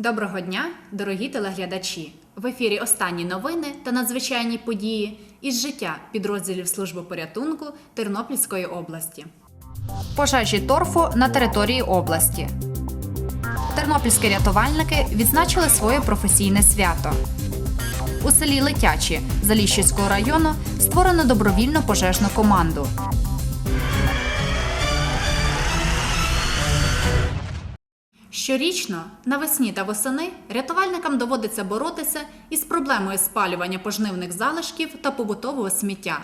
Доброго дня, дорогі телеглядачі! В ефірі останні новини та надзвичайні події із життя підрозділів служби порятунку Тернопільської області. Пожежі торфу на території області. Тернопільські рятувальники відзначили своє професійне свято. У селі Летячі Заліщицького району створено добровільну пожежну команду. Щорічно навесні та восени рятувальникам доводиться боротися із проблемою спалювання пожнивних залишків та побутового сміття.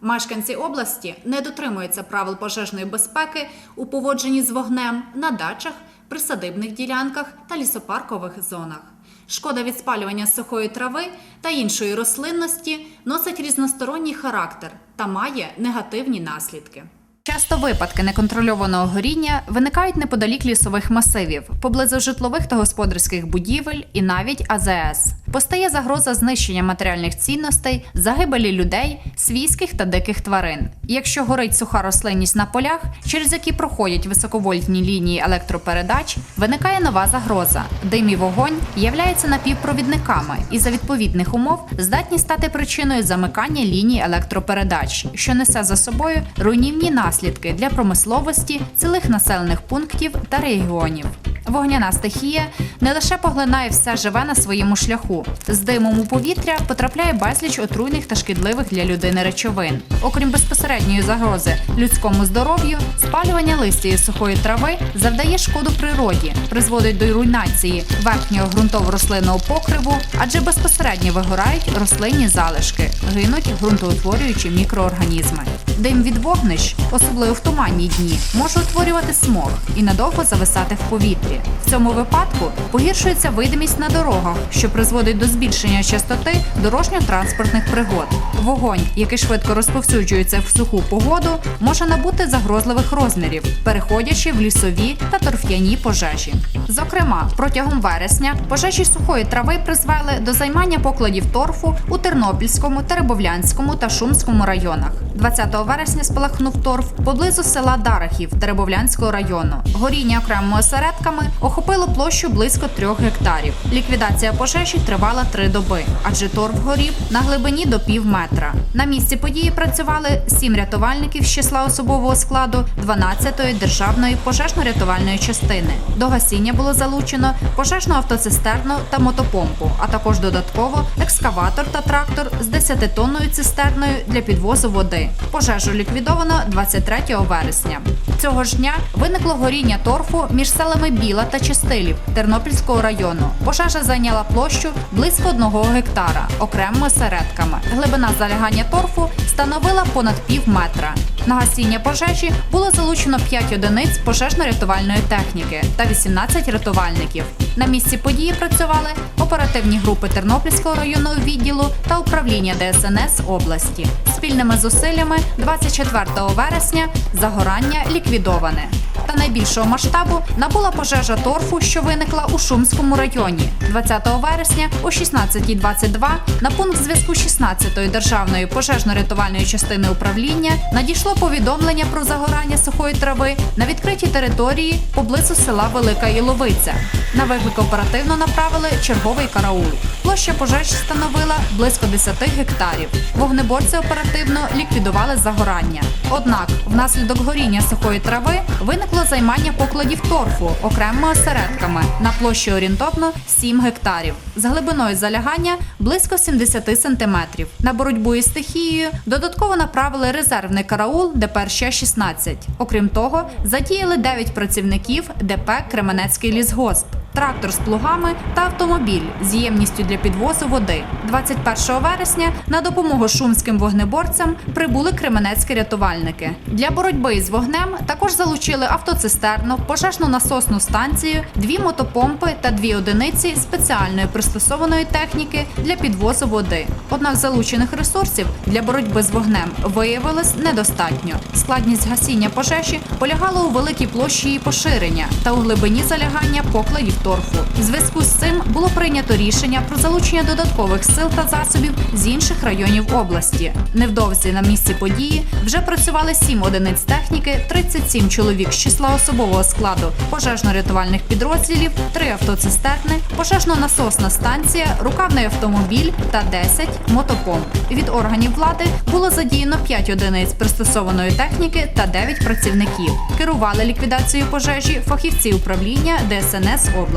Мешканці області не дотримуються правил пожежної безпеки у поводженні з вогнем на дачах, присадибних ділянках та лісопаркових зонах. Шкода від спалювання сухої трави та іншої рослинності носить різносторонній характер та має негативні наслідки. Часто випадки неконтрольованого горіння виникають неподалік лісових масивів, поблизу житлових та господарських будівель і навіть АЗС. Постає загроза знищення матеріальних цінностей, загибелі людей, свійських та диких тварин. Якщо горить суха рослинність на полях, через які проходять високовольтні лінії електропередач, виникає нова загроза. Дим і вогонь являються напівпровідниками і за відповідних умов здатні стати причиною замикання ліній електропередач, що несе за собою руйнівні наслідки для промисловості, цілих населених пунктів та регіонів. Вогняна стихія не лише поглинає все живе на своєму шляху. З димом у повітря потрапляє безліч отруйних та шкідливих для людини речовин. Окрім безпосередньої загрози людському здоров'ю, спалювання листя і сухої трави завдає шкоду природі, призводить до руйнації верхнього ґрунтово-рослинного покриву, адже безпосередньо вигорають рослинні залишки, гинуть ґрунтоутворюючі мікроорганізми. Дим від вогнищ, особливо в туманні дні, може утворювати смог і надовго зависати в повітрі. В цьому випадку погіршується видимість на дорогах, що призводить до збільшення частоти дорожньо-транспортних пригод. Вогонь, який швидко розповсюджується в суху погоду, може набути загрозливих розмірів, переходячи в лісові та торф'яні пожежі. Зокрема, протягом вересня пожежі сухої трави призвели до займання покладів торфу у Тернопільському, Теребовлянському та Шумському районах. 20 вересня спалахнув торф поблизу села Дарахів Теребовлянського району. Горіння окремими осередками охопило площу близько трьох гектарів. Ліквідація пожежі тривала три доби, адже торф горів на глибині до пів метра. На місці події працювали сім рятувальників з числа особового складу 12-ї державної пожежно-рятувальної частини. До гасіння було залучено пожежну автоцистерну та мотопомпу, а також додатково екскаватор та трактор з 10-тонною цистерною для підвозу води. Пожежу ліквідовано 23 вересня. Цього ж дня виникло горіння торфу між селами Біла та Чистилів Тернопільського району. Пожежа зайняла площу близько одного гектара окремими осередками. Глибина залягання торфу становила понад пів метра. На гасіння пожежі було залучено 5 одиниць пожежно-рятувальної техніки та 18 рятувальників. На місці події працювали оперативні групи Тернопільського районного відділу та управління ДСНС області. Спільними зусиллями 24 вересня загорання ліквідоване. Та найбільшого масштабу набула пожежа торфу, що виникла у Шумському районі. 20 вересня о 16.22 на пункт зв'язку 16-ї державної пожежно-рятувальної частини управління надійшло повідомлення про загорання сухої трави на відкритій території поблизу села Велика Іловиця. На виклик оперативно направили черговий караул. Площа пожежі становила близько 10 гектарів. Вогнеборці оперативно ліквідували загорання. Однак, внаслідок горіння сухої трави виникло займання покладів торфу окремими осередками на площі орієнтовно 7 гектарів. З глибиною залягання близько 70 сантиметрів. На боротьбу із стихією додатково направили резервний караул ДП «Щ-16». Окрім того, задіяли 9 працівників ДП Кременецький лісгосп трактор з плугами та автомобіль з ємністю для підвозу води. 21 вересня на допомогу шумським вогнеборцям прибули кременецькі рятувальники. Для боротьби з вогнем також залучили автоцистерну, пожежну насосну станцію, дві мотопомпи та дві одиниці спеціальної пристосованої техніки для підвозу води. Однак залучених ресурсів для боротьби з вогнем виявилось недостатньо. Складність гасіння пожежі полягала у великій площі її поширення та у глибині залягання покладів торфу. В зв'язку з цим було прийнято рішення про залучення додаткових сил та засобів з інших районів області. Невдовзі на місці події вже працювали 7 одиниць техніки, 37 чоловік з числа особового складу пожежно-рятувальних підрозділів, 3 автоцистерни, пожежно-насосна станція, рукавний автомобіль та 10 мотопомп. Від органів влади було задіяно 5 одиниць пристосованої техніки та 9 працівників. Керували ліквідацією пожежі фахівці управління ДСНС області.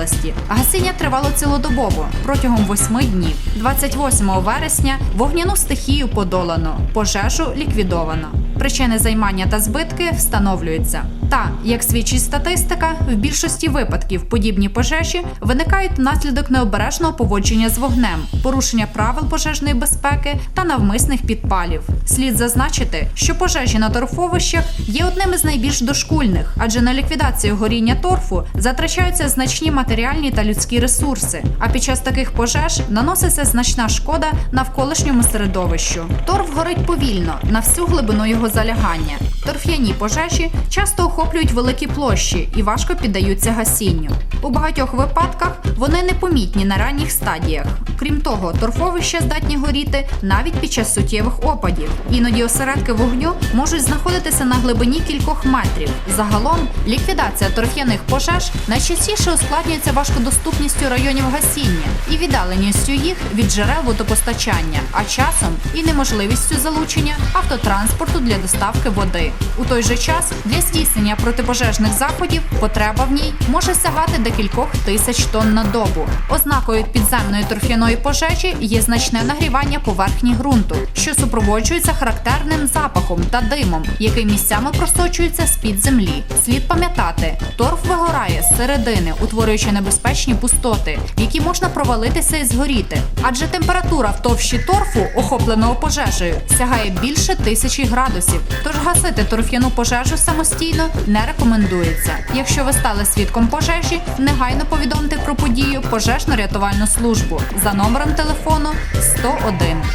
Гасіння тривало цілодобово протягом восьми днів. 28 вересня вогняну стихію подолано, пожежу ліквідовано. Причини займання та збитки встановлюються. Та, як свідчить статистика, в більшості випадків подібні пожежі виникають внаслідок необережного поводження з вогнем, порушення правил пожежної безпеки та навмисних підпалів. Слід зазначити, що пожежі на торфовищах є одним із найбільш дошкульних, адже на ліквідацію горіння торфу затрачаються значні матеріальні та людські ресурси. А під час таких пожеж наноситься значна шкода навколишньому середовищу. Торф горить повільно на всю глибину його залягання. Торф'яні пожежі часто охоплюють великі площі і важко піддаються гасінню. У багатьох випадках вони непомітні на ранніх стадіях. Крім того, торфовища здатні горіти навіть під час суттєвих опадів. Іноді осередки вогню можуть знаходитися на глибині кількох метрів. Загалом ліквідація торф'яних пожеж найчастіше ускладнюється важкодоступністю районів гасіння і віддаленістю їх від джерел водопостачання, а часом і неможливістю залучення автотранспорту для доставки води. У той же час для здійснення протипожежних заходів потреба в ній може сягати до кількох тисяч тонн на добу. Ознакою підземної торф'яної пожежі є значне нагрівання поверхні ґрунту, що супроводжується характерним запахом та димом, який місцями просочується з-під землі. Слід пам'ятати, торф вигорає з середини, утворюючи небезпечні пустоти, в які можна провалитися і згоріти. Адже температура в товщі торфу, охопленого пожежею, сягає більше тисячі градусів. Тож гасити торф'яну пожежу самостійно не рекомендується. Якщо ви стали свідком пожежі, негайно повідомте про подію пожежно-рятувальну службу за номером телефону 101. –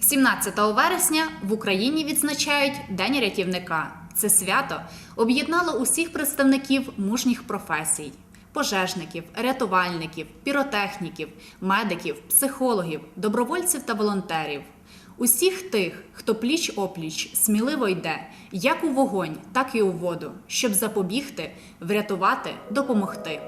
17 вересня в Україні відзначають День рятівника. Це свято об'єднало усіх представників мужніх професій: пожежників, рятувальників, піротехніків, медиків, психологів, добровольців та волонтерів. Усіх тих, хто пліч опліч сміливо йде як у вогонь, так і у воду, щоб запобігти, врятувати, допомогти.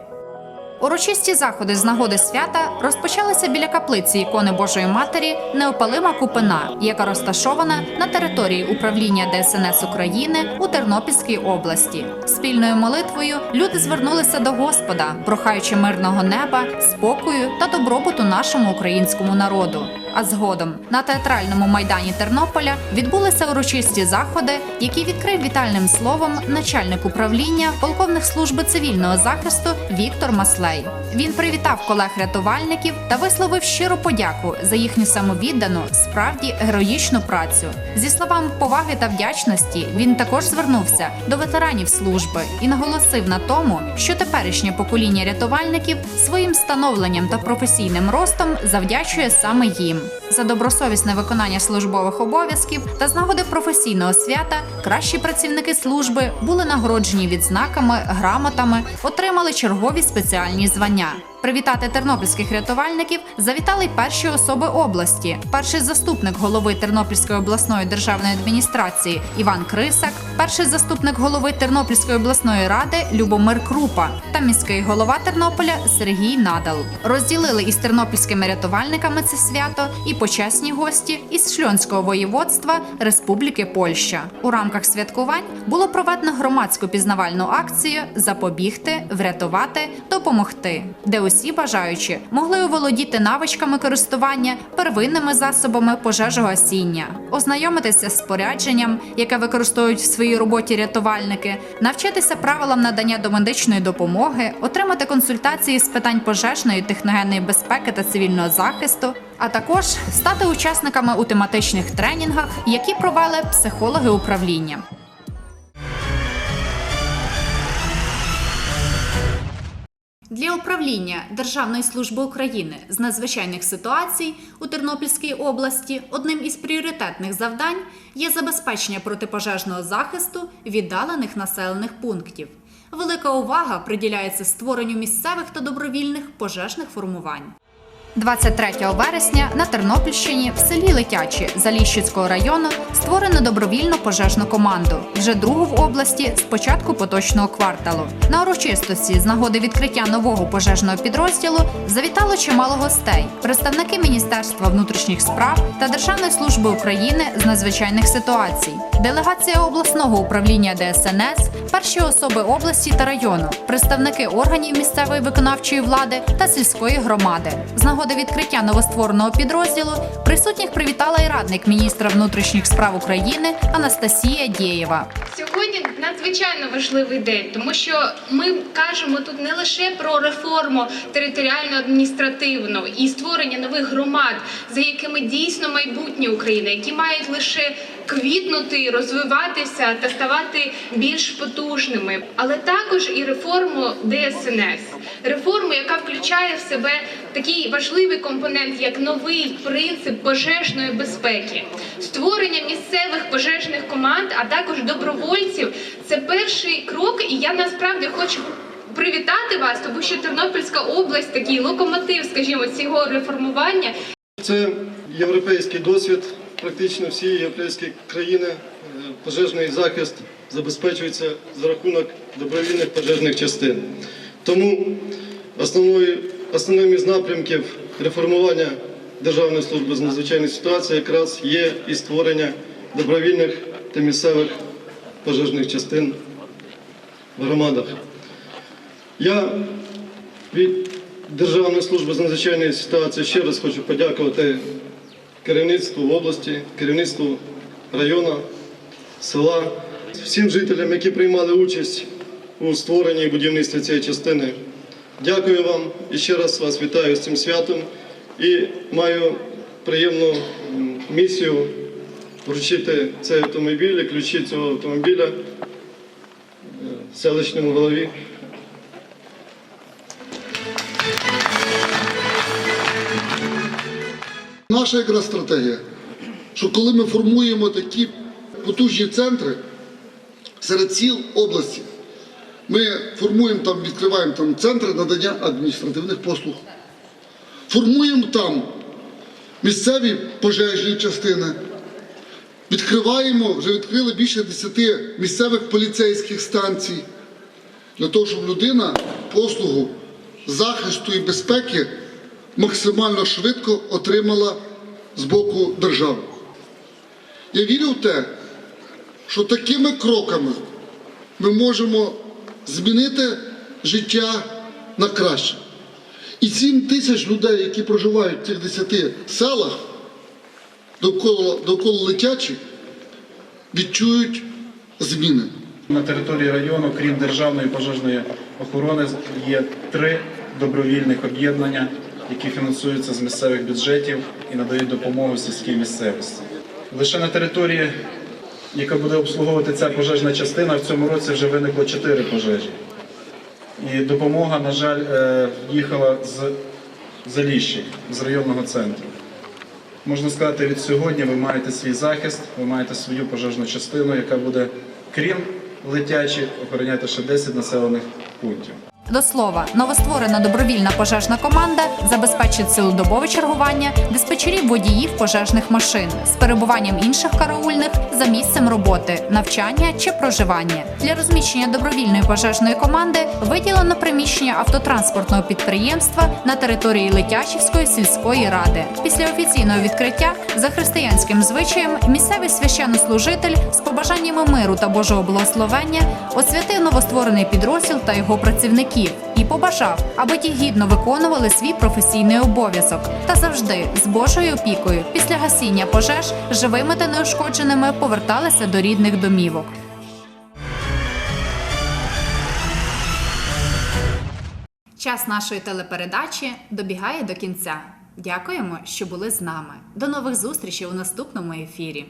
Урочисті заходи з нагоди свята розпочалися біля каплиці ікони Божої Матері Неопалима Купина, яка розташована на території управління ДСНС України у Тернопільській області. Спільною молитвою люди звернулися до Господа, прохаючи мирного неба, спокою та добробуту нашому українському народу. А згодом на театральному майдані Тернополя відбулися урочисті заходи, які відкрив вітальним словом начальник управління полковник служби цивільного захисту Віктор Маслей. Він привітав колег-рятувальників та висловив щиру подяку за їхню самовіддану, справді героїчну працю. Зі словами поваги та вдячності він також звернувся до ветеранів служби і наголосив на тому, що теперішнє покоління рятувальників своїм становленням та професійним ростом завдячує саме їм. За добросовісне виконання службових обов'язків та з нагоди професійного свята кращі працівники служби були нагороджені відзнаками, грамотами, отримали чергові спеціальні звання. Привітати тернопільських рятувальників завітали перші особи області. Перший заступник голови Тернопільської обласної державної адміністрації Іван Крисак, перший заступник голови Тернопільської обласної ради Любомир Крупа та міський голова Тернополя Сергій Надал. Розділили із тернопільськими рятувальниками це свято і почесні гості із Шльонського воєводства Республіки Польща. У рамках святкувань було проведено громадську пізнавальну акцію Запобігти, врятувати, допомогти, де усі бажаючі могли оволодіти навичками користування первинними засобами пожежогасіння, ознайомитися з спорядженням, яке використовують в своїй роботі рятувальники, навчитися правилам надання домедичної допомоги, отримати консультації з питань пожежної, техногенної безпеки та цивільного захисту. А також стати учасниками у тематичних тренінгах, які провели психологи управління. Для управління Державної служби України з надзвичайних ситуацій у Тернопільській області одним із пріоритетних завдань є забезпечення протипожежного захисту віддалених населених пунктів. Велика увага приділяється створенню місцевих та добровільних пожежних формувань. 23 вересня на Тернопільщині в селі Летячі Заліщицького району створено добровільну пожежну команду. Вже другу в області з початку поточного кварталу. На урочистості з нагоди відкриття нового пожежного підрозділу завітало чимало гостей, представники Міністерства внутрішніх справ та Державної служби України з надзвичайних ситуацій, делегація обласного управління ДСНС, перші особи області та району, представники органів місцевої виконавчої влади та сільської громади. З нагоди відкриття новоствореного підрозділу присутніх привітала і радник міністра внутрішніх справ України Анастасія Дєєва. Сьогодні надзвичайно важливий день, тому що ми кажемо тут не лише про реформу територіально-адміністративну і створення нових громад, за якими дійсно майбутнє України, які мають лише квітнути, розвиватися та ставати більш потужними, але також і реформу ДСНС, реформу, яка включає в себе такий важливий компонент, як новий принцип пожежної безпеки, створення місцевих пожежних команд, а також добровольців. Це перший крок, і я насправді хочу. Привітати вас, тому що Тернопільська область такий локомотив, скажімо, цього реформування. Це європейський досвід. Практично всі європейські країни е, пожежний захист забезпечується за рахунок добровільних пожежних частин. Тому основною, основним із напрямків реформування Державної служби з надзвичайних ситуацій якраз є і створення добровільних та місцевих пожежних частин в громадах. Я від Державної служби з надзвичайної ситуації ще раз хочу подякувати керівництву області, керівництву району, села, всім жителям, які приймали участь у створенні і будівництві цієї частини. Дякую вам. І ще раз вас вітаю з цим святом. І маю приємну місію вручити цей автомобіль і ключі цього автомобіля е, селищному голові. Наша якраз стратегія, що коли ми формуємо такі потужні центри серед сіл області, ми формуємо там, відкриваємо там центри надання адміністративних послуг, формуємо там місцеві пожежні частини, відкриваємо, вже відкрили більше 10 місцевих поліцейських станцій для того, щоб людина послугу захисту і безпеки максимально швидко отримала з боку держави. Я вірю в те, що такими кроками ми можемо змінити життя на краще. І 7 тисяч людей, які проживають в цих 10 селах довкола, довкола летячі, відчують зміни. На території району, крім державної пожежної охорони, є три добровільних об'єднання, які фінансуються з місцевих бюджетів і надають допомогу сільській місцевості. Лише на території, яка буде обслуговувати ця пожежна частина, в цьому році вже виникло чотири пожежі. І допомога, на жаль, е, їхала з Заліщі, з районного центру. Можна сказати, від сьогодні ви маєте свій захист, ви маєте свою пожежну частину, яка буде, крім летячі, охороняти ще 10 населених пунктів. До слова, новостворена добровільна пожежна команда забезпечить цілодобове чергування диспетчерів водіїв пожежних машин з перебуванням інших караульних за місцем роботи, навчання чи проживання. Для розміщення добровільної пожежної команди виділено приміщення автотранспортного підприємства на території Летячівської сільської ради. Після офіційного відкриття за християнським звичаєм місцевий священнослужитель з побажаннями миру та Божого благословення освятив новостворений підрозділ та його працівників і побажав, аби ті гідно виконували свій професійний обов'язок та завжди з Божою опікою після гасіння пожеж живими та неушкодженими поверталися до рідних домівок. Час нашої телепередачі добігає до кінця. Дякуємо, що були з нами. До нових зустрічей у наступному ефірі.